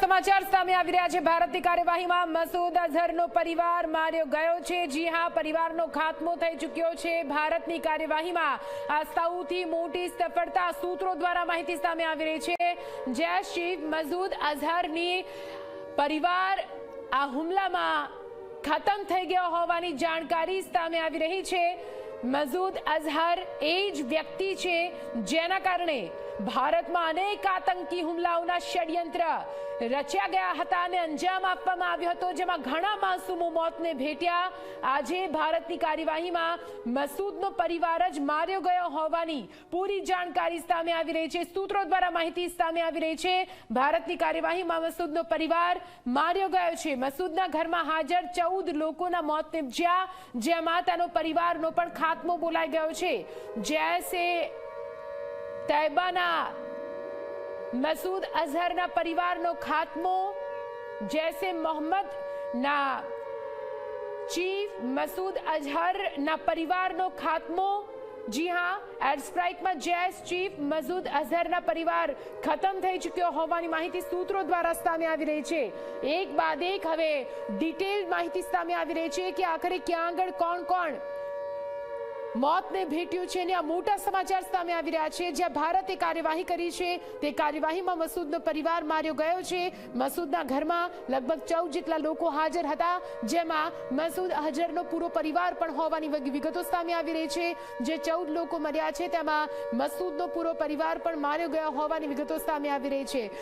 સમાચાર સામે આવી રહ્યા છે. ભારતની કાર્યવાહીમાં મસૂદ અઝહરનો પરિવાર માર્યો ગયો છે. જી હા, પરિવારનો ખાત્મો થઈ ચૂક્યો છે. ભારતની કાર્યવાહીમાં આ સૌથી મોટી સફળતા સૂત્રો દ્વારા માહિતી સામે આવી રહી છે. જૈશ ચીફ મસૂદ અઝહરની પરિવાર આ હુમલામાં ખતમ થઈ ગયો હોવાની જાણકારી સામે આવી રહી છે. મસૂદ અઝહર એ જ વ્યક્તિ છે જેના કારણે ભારતમાં અનેક આતંકી હુમલાઓના ષડયંત્ર રચ્યા ગયા હતા અને અંજામ આપવામાં આવ્યો હતો, જેમાં ઘણા માસૂમો મોતને ભેટ્યા. આજે ભારતની કાર્યવાહીમાં મસૂદનો પરિવાર જ માર્યો ગયો હોવાની પૂરી જાણકારી સામે આવી રહી છે. સૂત્રો દ્વારા માહિતી સામે આવી રહી છે. ભારતની કાર્યવાહીમાં મસૂદનો પરિવાર માર્યો ગયો છે. મસૂદના ઘરમાં હાજર ચૌદ લોકોના મોત નિપજ્યા જેમાં તેનો પરિવારનો પણ ખાત્મો બોલાઈ ગયો છે. જૈસે તૈબાના મસૂદ અઝહરના પરિવારનો ખાત્મો, જૈસે મોહમ્મદ ના ચીફ મસૂદ અઝહરના પરિવારનો ખાત્મો, જી હા એર સ્ટ્રાઇકમાં જૈસ ચીફ મસૂદ અઝહરના પરિવાર ખતમ થઈ ચૂક્યો હોવાની માહિતી સૂત્રો દ્વારા સામે આવી રહી છે. એક બાદ એક હવે ડિટેલ માહિતી સામે આવી રહી છે કે આખરે ક્યાં આગળ કોણ કોણ મોતને ભેટ્યું છે અને આ મોટા સમાચાર સામે આવી રહ્યા છે. જ્યાં ભારતે કાર્યવાહી કરી છે. તે કાર્યવાહીમાં મસૂદનો પરિવાર માર્યો ગયો છે. મસૂદના ઘરમાં લગભગ ચૌદ જેટલા લોકો હાજર હતા. જેમાં મસૂદ અઝહરનો પૂરો પરિવાર પણ હોવાની વિગતો સામે આવી રહી છે. જે ચૌદ લોકો મર્યા છે, તેમાં મસૂદનો પૂરો પરિવાર પણ માર્યો ગયો હોવાની વિગતો સામે આવી રહી છે.